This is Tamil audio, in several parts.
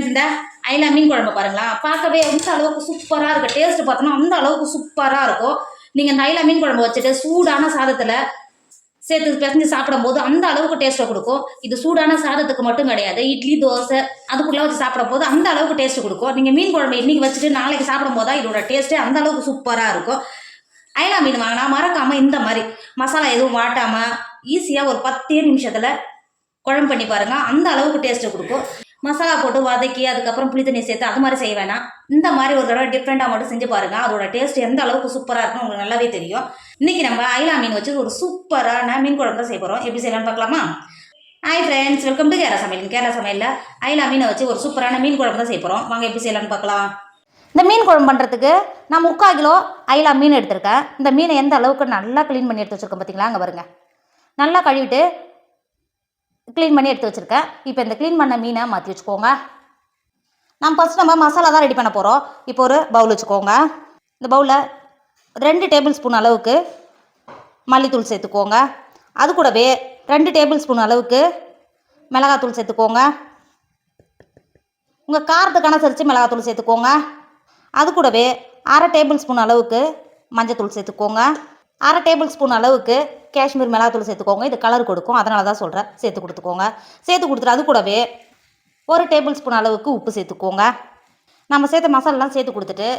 ஃப்ரெண்ட்ஸ் இந்த ஐலா மீன் குழம்பு பாருங்களா. பார்க்கவே எந்த அளவுக்கு சூப்பராக இருக்குது டேஸ்ட் பார்த்தோன்னா அந்த அளவுக்கு சூப்பராக இருக்கும் நீங்கள் இந்த ஐலா மீன் குழம்பு வச்சுட்டு சூடான சாதத்தில் சேர்த்து பிசைஞ்சு சாப்பிடும்போது அந்த அளவுக்கு டேஸ்ட்டை கொடுக்கும். இது சூடான சாதத்துக்கு மட்டும் கிடையாது. இட்லி தோசை அதுக்குள்ளே வச்சு சாப்பிடும்போது அந்த அளவுக்கு டேஸ்ட் கொடுக்கும். நீங்கள் மீன் குழம்பு இன்னைக்கு வச்சுட்டு நாளைக்கு சாப்பிடும்போது தான் இதோட டேஸ்ட்டே அந்த அளவுக்கு சூப்பராக இருக்கும் ஐலா மீன் வாங்கினா மறக்காமல் இந்த மாதிரி மசாலா எதுவும் வாட்டாமல் ஈஸியாக ஒரு பத்தே நிமிஷத்தில் குழம்பு பண்ணி பாருங்கள் அந்த அளவுக்கு டேஸ்ட்டு கொடுக்கும். மசாலா போட்டு வதக்கி அதுக்கப்புறம் புளி தண்ணி சேர்த்து அது மாதிரி செய்ய வேணாம். இந்த மாதிரி ஒரு தடவை டிஃப்ரெண்ட்டாக மட்டும் செஞ்சு பாருங்க. அதோட டேஸ்ட் எந்த அளவுக்கு சூப்பராக இருக்குன்னு உங்களுக்கு நல்லாவே தெரியும். இன்னைக்கு நம்ம ஐலா மீன் வச்சு ஒரு சூப்பரான மீன் குழம்பு தான் செய்ய போகிறோம் எப்படி செய்யலாம்னு பார்க்கலாமா? Hi friends welcome to Kerala சமையல். கேரளா சமையலில் ஐலா மீனை வச்சு ஒரு சூப்பரான மீன் குழம்பு தான் செய்ய போகிறோம் வாங்க எப்படி செய்யலாம்னு பார்க்கலாம். இந்த மீன் குழம்பு பண்ணுறதுக்கு நான் முக்கால் கிலோ ஐலா மீன் எடுத்திருக்கேன். இந்த மீனை எந்த அளவுக்கு நல்லா க்ளீன் பண்ணி எடுத்து வச்சுருக்கேன் பார்த்தீங்களா அங்கே பாருங்க. நல்லா கழுவிட்டு க்ளீன் பண்ணி எடுத்து வச்சுருக்கேன். இப்போ இந்த க்ளீன் பண்ண மீனை மாற்றி வச்சுக்கோங்க. நம்ம ஃபஸ்ட் நம்ம மசாலா தான் ரெடி பண்ண போகிறோம் இப்போ ஒரு பவுல் வச்சுக்கோங்க. இந்த பவுலில் ரெண்டு டேபிள் ஸ்பூன் அளவுக்கு மல்லித்தூள் சேர்த்துக்கோங்க. அது கூடவே ரெண்டு டேபிள் ஸ்பூன் அளவுக்கு மிளகாத்தூள் சேர்த்துக்கோங்க. உங்கள் காரத்துக்கு அனுசரித்து மிளகாத்தூள் சேர்த்துக்கோங்க. அது கூடவே அரை டேபிள் ஸ்பூன் அளவுக்கு மஞ்சத்தூள் சேர்த்துக்கோங்க. அரை டேபிள் ஸ்பூன் அளவுக்கு காஷ்மீர் மிளகாத்தூள் சேர்த்துக்கோங்க. இது கலர் கொடுக்கும். அதனால தான் சொல்கிறேன் சேர்த்து கொடுத்துக்கோங்க. சேர்த்து கொடுத்துட்டு அது கூடவே ஒரு டேபிள் ஸ்பூன் அளவுக்கு உப்பு சேர்த்துக்கோங்க. நம்ம சேர்த்த மசாலாலாம் சேர்த்து கொடுத்துட்டு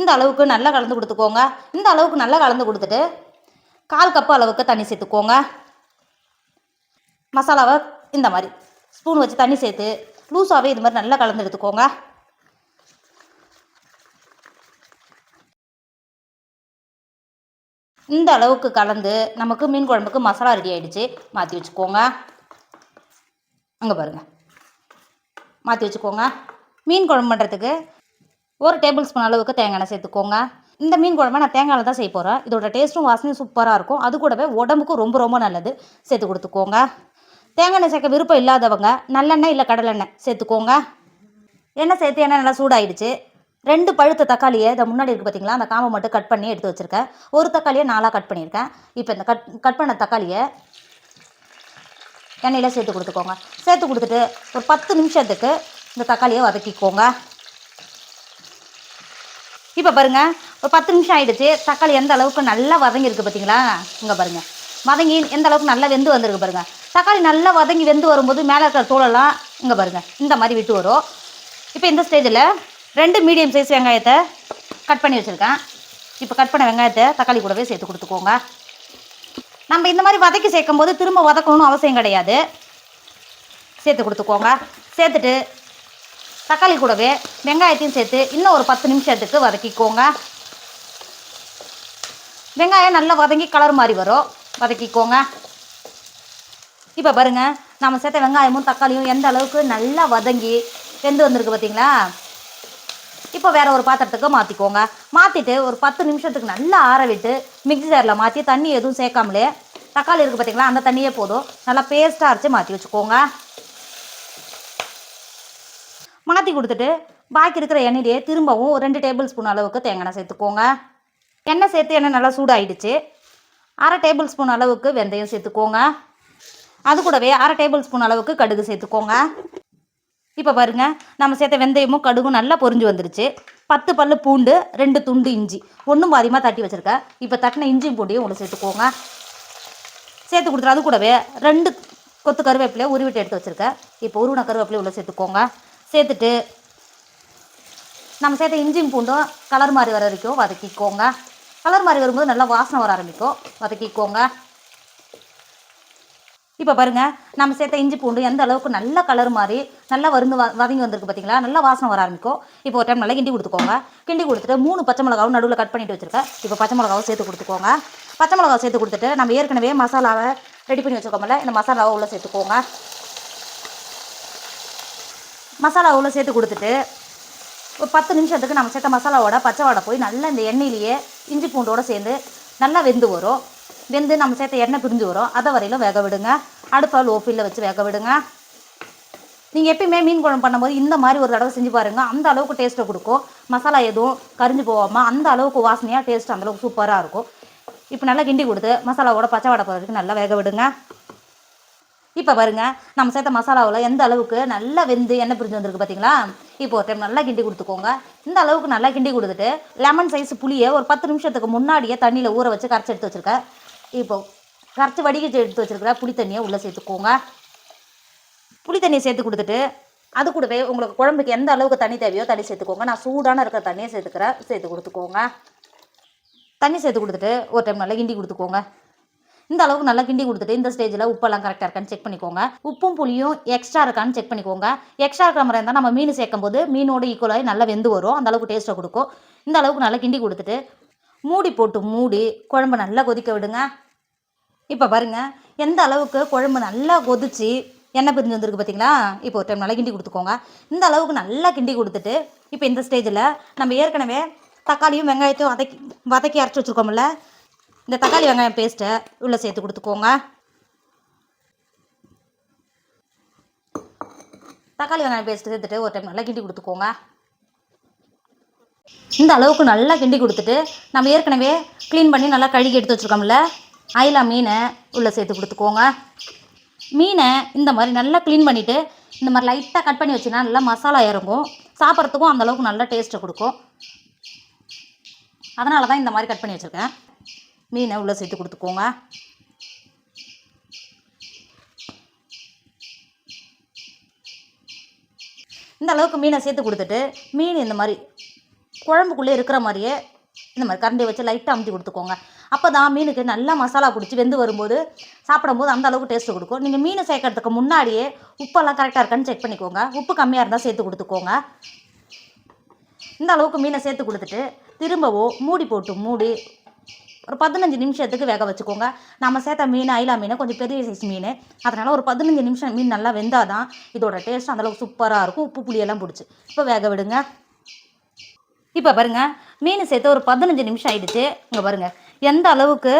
இந்த அளவுக்கு நல்லா கலந்து கொடுத்துக்கோங்க. இந்த அளவுக்கு நல்லா கலந்து கொடுத்துட்டு கால் கப்பு அளவுக்கு தண்ணி சேர்த்துக்கோங்க. மசாலாவை இந்த மாதிரி. ஸ்பூன் வச்சு தண்ணி சேர்த்து லூஸாகவே இது மாதிரி நல்லா கலந்து எடுத்துக்கோங்க. இந்த அளவுக்கு கலந்து நமக்கு மீன் குழம்புக்கு மசாலா ரெடி ஆகிடுச்சு மாற்றி வச்சுக்கோங்க. அங்கே பாருங்கள் மாற்றி வச்சுக்கோங்க. மீன் குழம்பு பண்ணுறதுக்கு ஒரு டேபிள் ஸ்பூன் அளவுக்கு தேங்காய் எண்ணெய் சேர்த்துக்கோங்க. இந்த மீன் குழம்பை நான் தேங்காயில் தான் செய்ய போகிறேன் இதோட டேஸ்ட்டும் வாசனையும் சூப்பராக இருக்கும். அது கூடவே உடம்புக்கும் ரொம்ப ரொம்ப நல்லது. சேர்த்து கொடுத்துக்கோங்க. தேங்காய் எண்ணெய் சேர்க்க விருப்பம் இல்லாதவங்க நல்லெண்ணெய் இல்லை கடலெண்ணெய் சேர்த்துக்கோங்க. எண்ணெய் சேர்த்து எண்ணெய் நல்லா சூடாயிடுச்சு. ரெண்டு பழுத்த தக்காளியை இதை முன்னாடி இருக்குது பார்த்தீங்களா அந்த காம்பை மட்டும் கட் பண்ணி எடுத்து வச்சுருக்கேன். ஒரு தக்காளியை நாலாக கட் பண்ணியிருக்கேன். இப்போ இந்த கட் கட் பண்ண தக்காளியை எண்ணெயில் சேர்த்து கொடுத்துக்கோங்க. சேர்த்து கொடுத்துட்டு ஒரு பத்து நிமிஷத்துக்கு இந்த தக்காளியை வதக்கிக்கோங்க. இப்போ பாருங்கள் ஒரு பத்து நிமிஷம் ஆகிடுச்சு தக்காளி எந்த அளவுக்கு நல்லா வதங்கியிருக்கு பார்த்தீங்களா இங்கே பாருங்கள் வதங்கி எந்த அளவுக்கு நல்லா வெந்து வந்திருக்கு பாருங்கள் தக்காளி நல்லா வதங்கி வெந்து வரும்போது மேலே இருக்கிற தோலெல்லாம் இங்கே பாருங்கள் இந்த மாதிரி விட்டு வரும். இப்போ இந்த ஸ்டேஜில் ரெண்டு மீடியம் சைஸ் வெங்காயத்தை கட் பண்ணி வச்சுருக்கேன். இப்போ கட் பண்ண வெங்காயத்தை தக்காளி கூடவே சேர்த்து கொடுத்துக்கோங்க. நம்ம இந்த மாதிரி வதக்கி சேர்க்கும் போது திரும்ப வதக்கணும்னு அவசியம் கிடையாது. சேர்த்து கொடுத்துக்கோங்க. சேர்த்துட்டு தக்காளி கூடவே வெங்காயத்தையும் சேர்த்து இன்னும் ஒரு பத்து நிமிஷத்துக்கு வதக்கிக்கோங்க. வெங்காயம் நல்லா வதங்கி கலர் மாதிரி வரும். வதக்கிக்கோங்க. இப்போ பாருங்க நம்ம சேர்த்த வெங்காயமும் தக்காளியும் எந்த அளவுக்கு நல்லா வதங்கி வெந்து வந்திருக்கு பார்த்தீங்களா இப்போ வேற ஒரு பாத்திரத்துக்கு மாற்றிக்கோங்க மாற்றிட்டு ஒரு பத்து நிமிஷத்துக்கு நல்லா ஆற விட்டு மிக்ஸி ஜாரில் மாற்றி தண்ணி எதுவும் சேர்க்காமலே தக்காளி இருக்குது பார்த்தீங்களா அந்த தண்ணியே போதும். நல்லா பேஸ்ட்டாக அரைச்சி மாற்றி வச்சுக்கோங்க. மாற்றி கொடுத்துட்டு பாக்கி இருக்கிற எண்ணெயிலேயே திரும்பவும் ஒரு ரெண்டு டேபிள் ஸ்பூன் அளவுக்கு தேங்காய் சேர்த்துக்கோங்க. எண்ணெய் சேர்த்து எண்ணெய் நல்லா சூடாயிடுச்சு. அரை டேபிள் ஸ்பூன் அளவுக்கு வெந்தயம் சேர்த்துக்கோங்க. அது கூடவே அரை டேபிள் ஸ்பூன் அளவுக்கு கடுகு சேர்த்துக்கோங்க. இப்போ பாருங்க நம்ம சேர்த்த வெந்தயமும் கடுகும் நல்லா பொரிஞ்சு வந்துருச்சு. பத்து பல்லு பூண்டு ரெண்டு துண்டு இஞ்சி. ஒன்றும் பாதியமாக தட்டி வச்சுருக்கேன் இப்போ தட்டின இஞ்சியும் பூண்டையும் உங்களை சேர்த்துக்கோங்க. சேர்த்து கொடுத்துரு. அது கூடவே ரெண்டு கொத்து கருவேப்பிலையை உருவிட்டு எடுத்து வச்சுருக்கேன் இப்போ உருவின கருவேப்பிலையை உள்ளே சேர்த்துக்கோங்க. சேர்த்துட்டு நம்ம சேர்த்த இஞ்சியும் பூண்டும் கலர் மாதிரி வர வரைக்கும் வதக்கிக்கோங்க. கலர் மாதிரி வரும்போது நல்லா வாசனை வர ஆரம்பிக்கும். வதக்கிக்கோங்க. இப்போ பாருங்க நம்ம சேர்த்த இஞ்சி பூண்டு எந்த அளவுக்கு நல்ல கலர் மாதிரி நல்லா வருந்து வ வதங்கி வந்திருக்கு பார்த்தீங்களா நல்லா வாசனை வர ஆரம்பிக்கும். இப்போ ஒரு டைம் நல்லா கிண்டி கொடுத்துக்கோங்க. கிண்டி கொடுத்துட்டு மூணு பச்சை மிளகாவும் நடுவில் கட் பண்ணிட்டு வச்சுருக்கேன். இப்போ பச்சை மிளகாவும் சேர்த்து கொடுத்துக்கோங்க. பச்சை மிளகாவை சேர்த்து கொடுத்துட்டு நம்ம ஏற்கனவே மசாலாவை ரெடி பண்ணி வச்சுருக்கோம்ல இந்த மசாலாவை உள்ளே சேர்த்துக்கோங்க. மசாலா உள்ளே சேர்த்து கொடுத்துட்டு ஒரு பத்து நிமிஷத்துக்கு நம்ம சேர்த்த மசாலாவோட பச்சை வாடை போய் நல்லா இந்த எண்ணெயிலேயே இஞ்சி பூண்டோடு சேர்ந்து நல்லா வெந்து வரும். வெந்து நம்ம சேர்த்த எண்ணெய் பிரிஞ்சு வரும். அதை வரையிலும் வேக விடுங்க. அடுப்பால் லோ வச்சு வேக விடுங்க. நீங்கள் எப்பயுமே மீன் குழம்பு பண்ணும்போது இந்த மாதிரி ஒரு தடவை செஞ்சு பாருங்கள் அந்த அளவுக்கு டேஸ்ட்டை கொடுக்கும். மசாலா எதுவும் கரிஞ்சு போகாமல் அந்த அளவுக்கு வாசனையாக டேஸ்ட் அந்தளவுக்கு சூப்பராக இருக்கும். இப்போ நல்லா கிண்டி கொடுத்து மசாலாவோட பச்சை வடை போகிறதுக்கு நல்லா வேக விடுங்க. இப்போ பாருங்கள் நம்ம சேர்த்த மசாலாவில் எந்த அளவுக்கு நல்லா வெந்து எண்ணெய் பிரிஞ்சு வந்திருக்கு பார்த்தீங்களா இப்போ ஒரு டைம் நல்லா கிண்டி கொடுத்துக்கோங்க. இந்த அளவுக்கு நல்லா கிண்டி கொடுத்துட்டு லெமன் சைஸ் புளியை ஒரு பத்து நிமிஷத்துக்கு முன்னாடியே தண்ணியில் ஊற வச்சு கரைச்சி எடுத்து வச்சுருக்கேன். இப்போ கரைச்சி வடிகட்டி எடுத்து வச்சுருக்கிற புளி தண்ணியை உள்ளே சேர்த்துக்கோங்க. புளி தண்ணியை சேர்த்து கொடுத்துட்டு அது கூடவே உங்களுக்கு குழம்புக்கு எந்த அளவுக்கு தண்ணி தேவையோ தண்ணி சேர்த்துக்கோங்க. நான் சூடான இருக்கிற தண்ணியை சேர்த்துக்கிறேன் சேர்த்து கொடுத்துக்கோங்க. தண்ணி சேர்த்து கொடுத்துட்டு ஒரு டைம் நல்லா கிண்டி கொடுத்துக்கோங்க. இந்த அளவுக்கு நல்லா கிண்டி கொடுத்துட்டு இந்த ஸ்டேஜில் உப்பெல்லாம் கரெக்டாக இருக்கான்னு செக் பண்ணிக்கோங்க. உப்பும் புளியும் எக்ஸ்ட்ரா இருக்கான்னு செக் பண்ணிக்கோங்க. எக்ஸ்ட்ரா இருக்கிற மாதிரி இருந்தால் நம்ம மீன் சேர்க்கும் போது மீனோட ஈக்குவலாகி நல்லா வெந்து வரும். அந்த அளவுக்கு டேஸ்ட்டை கொடுக்கும். இந்த அளவுக்கு நல்லா கிண்டி கொடுத்துட்டு மூடி போட்டு மூடி குழம்பு நல்லா கொதிக்க விடுங்க. இப்போ பாருங்க எந்த அளவுக்கு குழம்பு நல்லா கொதிச்சு எண்ணெய் பிரிஞ்சு வந்திருக்கு பார்த்தீங்களா இப்போ ஒரு டைம் நல்லா கிண்டி கொடுத்துக்கோங்க. இந்த அளவுக்கு நல்லா கிண்டி கொடுத்துட்டு இப்போ இந்த ஸ்டேஜில் நம்ம ஏற்கனவே தக்காளியும் வெங்காயத்தையும் வதக்கி வதக்கி அரைச்சி வச்சுருக்கோம்ல இந்த தக்காளி வெங்காயம் பேஸ்ட்டை உள்ளே சேர்த்து கொடுத்துக்கோங்க. தக்காளி வெங்காயம் பேஸ்ட்டு சேர்த்துட்டு ஒரு டைம் நல்லா கிண்டி கொடுத்துக்கோங்க. இந்த அளவுக்கு நல்லா கிண்டி கொடுத்துட்டு நம்ம ஏற்கனவே க்ளீன் பண்ணி நல்லா கழுகி எடுத்து வச்சுருக்கோம்ல அயிலா மீனை உள்ளே சேர்த்து கொடுத்துக்கோங்க. மீனை இந்த மாதிரி நல்லா க்ளீன் பண்ணிவிட்டு இந்த மாதிரி லைட்டாக கட் பண்ணி வச்சுன்னா நல்லா மசாலா இறங்கும். சாப்பிட்றதுக்கும் அந்தளவுக்கு நல்லா டேஸ்ட்டை கொடுக்கும். அதனால தான் இந்த மாதிரி கட் பண்ணி வச்சுருக்கேன். மீனை உள்ளே சேர்த்து கொடுத்துக்கோங்க. இந்த அளவுக்கு மீனை சேர்த்து கொடுத்துட்டு மீன் இந்த மாதிரி குழம்புக்குள்ளே இருக்கிற மாதிரியே இந்த மாதிரி கரண்டி வச்சு லைட்டாக அமுத்தி கொடுத்துக்கோங்க. அப்போ தான் மீனுக்கு நல்லா மசாலா பிடிச்சி வெந்து வரும்போது சாப்பிடும்போது அந்த அளவுக்கு டேஸ்ட்டு கொடுக்கும். நீங்கள் மீன் சேர்க்கறதுக்கு முன்னாடியே உப்பெல்லாம் கரெக்டாக இருக்கான்னு செக் பண்ணிக்கோங்க. உப்பு கம்மியாக இருந்தால் சேர்த்து கொடுத்துக்கோங்க. இந்த அளவுக்கு மீனை சேர்த்து கொடுத்துட்டு திரும்பவோ மூடி போட்டு மூடி ஒரு பதினஞ்சு நிமிஷத்துக்கு வேக வச்சுக்கோங்க. நம்ம சேர்த்த மீன் ஐலா மீன் கொஞ்சம் பெரிய சைஸ் மீன். அதனால் ஒரு பதினஞ்சு நிமிஷம் மீன் நல்லா வெந்தால் தான் இதோட டேஸ்ட் அந்தளவுக்கு சூப்பராக இருக்கும். உப்பு புளியெல்லாம் பிடிச்சி. இப்போ வேக விடுங்க. இப்போ பாருங்கள் மீன் சேர்த்து ஒரு பதினஞ்சு நிமிஷம் ஆகிடுச்சு இங்கே பாருங்கள் எந்த அளவுக்கு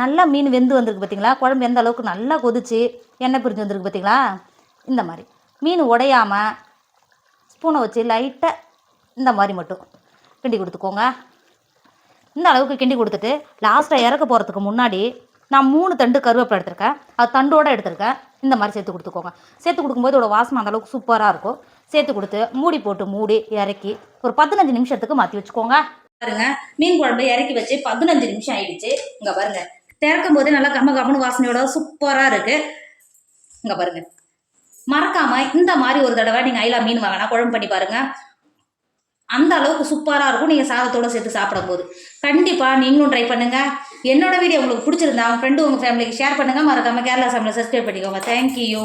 நல்லா மீன் வெந்து வந்திருக்கு பார்த்தீங்களா குழம்பு எந்த அளவுக்கு நல்லா கொதிச்சு எண்ணெய் பிரிஞ்சு வந்திருக்கு பார்த்தீங்களா இந்த மாதிரி. மீன் உடையாமல் ஸ்பூனை வச்சு லைட்டாக இந்த மாதிரி மட்டும் கிண்டி கொடுத்துக்கோங்க. இந்த அளவுக்கு கிண்டி கொடுத்துட்டு லாஸ்ட்டாக இறக்க போகிறதுக்கு முன்னாடி நான் மூணு தண்டு கருவேப்பிலை எடுத்திருக்கேன். அது தண்டோடு எடுத்திருக்கேன். இந்த மாதிரி சேர்த்து கொடுத்துக்கோங்க. சேர்த்து கொடுக்கும்போது இதோட வாசனை அந்தளவுக்கு சூப்பராக இருக்கும். சேர்த்து கொடுத்து மூடி போட்டு மூடி இறக்கி ஒரு பதினஞ்சு நிமிஷத்துக்கு மாற்றி வச்சுக்கோங்க. பாருங்க மீன் குழம்பு இறக்கி வச்சு பதினஞ்சு நிமிஷம் ஆயிடுச்சு. இங்கே பாருங்க திறக்கும் போதே நல்லா கம்ம கம்மனு வாசனையோட சூப்பராக இருக்கு. இங்கே பாருங்க மறக்காம இந்த மாதிரி ஒரு தடவை நீங்கள் ஐலா மீன் வாங்கினா குழம்பு பண்ணி பாருங்க. அந்த அளவுக்கு சூப்பராக இருக்கும் நீங்கள் சாதத்தோடு சேர்த்து சாப்பிடும்போது. கண்டிப்பாக நீங்களும் ட்ரை பண்ணுங்கள் என்னோட வீடியோ உங்களுக்கு பிடிச்சிருந்தா உங்கள் ஃப்ரெண்டு உங்கள் ஃபேமிலிக்கு ஷேர் பண்ணுங்கள் மறக்காமல் கேரளா சமையல் சப்ஸ்கிரைப் பண்ணிக்கோங்க. தேங்க்யூ